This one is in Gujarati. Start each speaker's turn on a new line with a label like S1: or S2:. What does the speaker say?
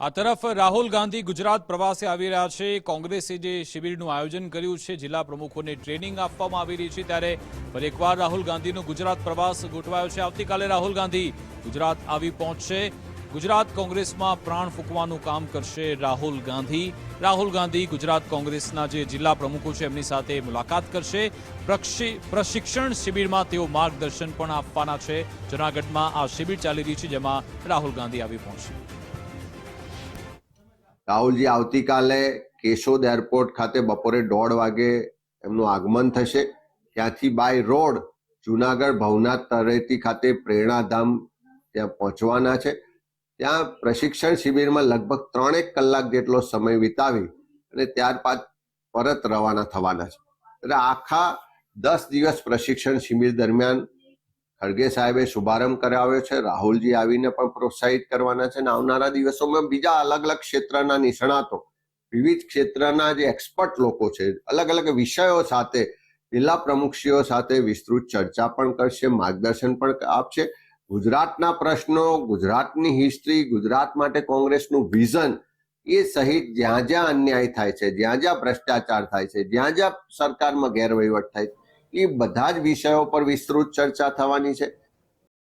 S1: આ તરફ રાહુલ ગાંધી ગુજરાત પ્રવાસે આવી રહ્યા છે. કોંગ્રેસે જે શિબિરનું આયોજન કર્યું છે, જિલ્લા પ્રમુખોને ટ્રેનિંગ આપવામાં આવી રહી છે ત્યારે ફરી એકવાર રાહુલ ગાંધીનો ગુજરાત પ્રવાસ ગોઠવાયો છે. આવતીકાલે રાહુલ ગાંધી ગુજરાત આવી પહોંચશે. ગુજરાત કોંગ્રેસમાં પ્રાણ ફૂંકવાનું કામ કરશે રાહુલ ગાંધી. રાહુલ ગાંધી ગુજરાત કોંગ્રેસના જે જિલ્લા પ્રમુખો છે, એમની સાથે મુલાકાત કરશે. પ્રશિક્ષણ શિબિરમાં તેઓ માર્ગદર્શન પણ આપવાના છે. જૂનાગઢમાં આ શિબિર ચાલી રહી છે, જેમાં રાહુલ ગાંધી આવી પહોંચશે.
S2: રાહુલજી, આવતીકાલે કેશોદ એરપોર્ટ ખાતે બપોરે દોઢ વાગે એમનું આગમન થશે. ત્યાંથી બાય રોડ જુનાગઢ ભવનાથ તળેટી ખાતે પ્રેરણાધામ ત્યાં પહોંચવાના છે. ત્યાં પ્રશિક્ષણ શિબિરમાં લગભગ ત્રણેક કલાક જેટલો સમય વિતાવી અને ત્યારબાદ પરત રવાના થવાના છે. એટલે આખા દસ દિવસ પ્રશિક્ષણ શિબિર દરમિયાન ખડગે સાહેબે શુભારંભ કરાવ્યો છે. રાહુલજી આવીને પણ પ્રોત્સાહિત કરવાના છે અને આવનારા દિવસોમાં બીજા અલગ અલગ ક્ષેત્રના નિષ્ણાતો, વિવિધ ક્ષેત્રના જે એક્સપર્ટ લોકો છે, અલગ અલગ વિષયો સાથે, જિલ્લા પ્રમુખશ્રીઓ સાથે વિસ્તૃત ચર્ચા પણ કરશે, માર્ગદર્શન પણ આપશે. ગુજરાતના પ્રશ્નો, ગુજરાતની હિસ્ટ્રી ગુજરાત માટે કોંગ્રેસનું વિઝન એ સહિત જ્યાં જ્યાં અન્યાય થાય છે, જ્યાં જ્યાં ભ્રષ્ટાચાર થાય છે, જ્યાં જ્યાં સરકારમાં ગેરવહીવટ થાય છે એ બધા જ વિષયો પર વિસ્તૃત ચર્ચા થવાની છે.